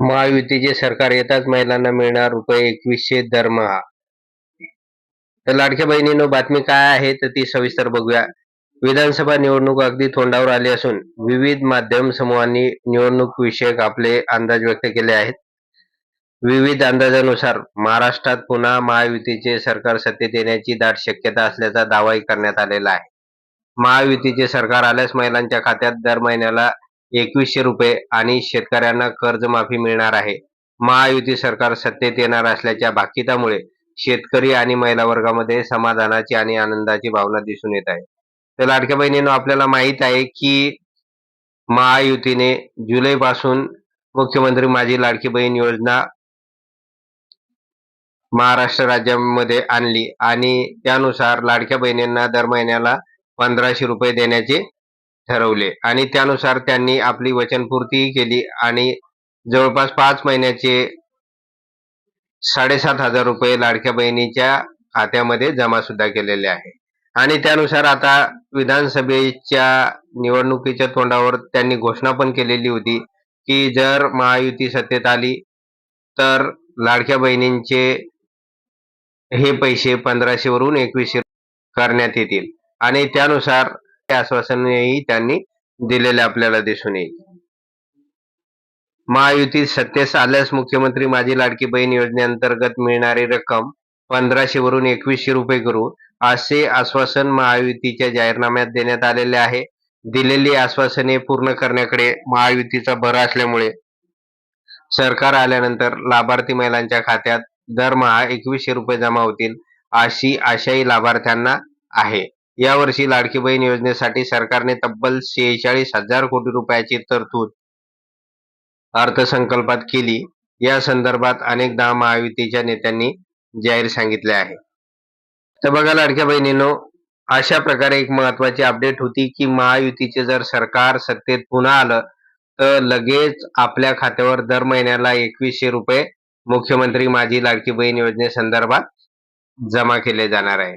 महायुतीचे सरकार येताच महिलांना मिळणार रुपये एकवीसशे दरमहा. तर लाडक्या बहिणीनो बातमी काय आहे तर ती सविस्तर बघूया. विधानसभा निवडणूक अगदी तोंडावर आली असून विविध माध्यम समूहांनी निवडणूक विषयक आपले अंदाज व्यक्त केले आहेत. विविध अंदाजानुसार महाराष्ट्रात पुन्हा महायुतीचे सरकार सत्तेत येण्याची दाट शक्यता असल्याचा दावाही करण्यात आलेला आहे. महायुतीचे सरकार आल्यास महिलांच्या खात्यात दर महिन्याला एकवीसशे रुपये आणि शेतकऱ्यांना कर्जमाफी मिळणार आहे. महायुती सरकार सत्तेत येणार असल्याच्या भाकितामुळे शेतकरी आणि महिला वर्गामध्ये समाधानाची आणि आनंदाची भावना दिसून येत आहे. तर लाडक्या बहिणीनं आपल्याला माहीत आहे की महायुतीने जुलैपासून मुख्यमंत्री माझी लाडकी बहीण योजना महाराष्ट्र राज्यामध्ये आणली आणि त्यानुसार लाडक्या बहिणींना दर महिन्याला पंधराशे रुपये देण्याचे ठरवले. आणि त्यानुसार त्यांनी आपली वचनपूर्तीही केली आणि जवळपास पाच महिन्याचे साडेसात हजार रुपये लाडक्या बहिणीच्या खात्यामध्ये जमा सुद्धा केलेले आहे. आणि त्यानुसार आता विधानसभेच्या निवडणुकीच्या तोंडावर त्यांनी घोषणा पण केलेली होती की जर महायुती सत्तेत आली तर लाडक्या बहिणींचे हे पैसे पंधराशे वरून एकवीसशे करण्यात येतील. आणि त्यानुसार आश्वासनही त्यांनी दिलेले आपल्याला दिसून येईल. महायुतीत सत्तेस आल्यास मुख्यमंत्री माझी लाडकी बहीण योजनेअंतर्गत मिळणारी रक्कम पंधराशे वरून एकवीसशे रुपये करू असे आश्वासन महायुतीच्या जाहीरनाम्यात देण्यात आलेले आहे. दिलेली आश्वासने पूर्ण करण्याकडे महायुतीचा भर असल्यामुळे सरकार आल्यानंतर लाभार्थी महिलांच्या खात्यात दरमहा एकवीसशे रुपये जमा होतील अशी आशाही लाभार्थ्यांना आहे. यावर्षी लाडकी बहीण योजनेसाठी सरकारने तब्बल शेहेचाळीस हजार कोटी रुपयाची तरतूद अर्थसंकल्पात केली. या संदर्भात अनेकदा महायुतीच्या नेत्यांनी जाहीर सांगितले आहे. तर बघा लाडक्या बहिणीनो अशा प्रकारे एक महत्वाची अपडेट होती की महायुतीचे जर सरकार सत्तेत पुन्हा आलं तर लगेच आपल्या खात्यावर दर महिन्याला एकवीसशे रुपये मुख्यमंत्री माझी लाडकी बहीण योजनेसंदर्भात जमा केले जाणार आहे.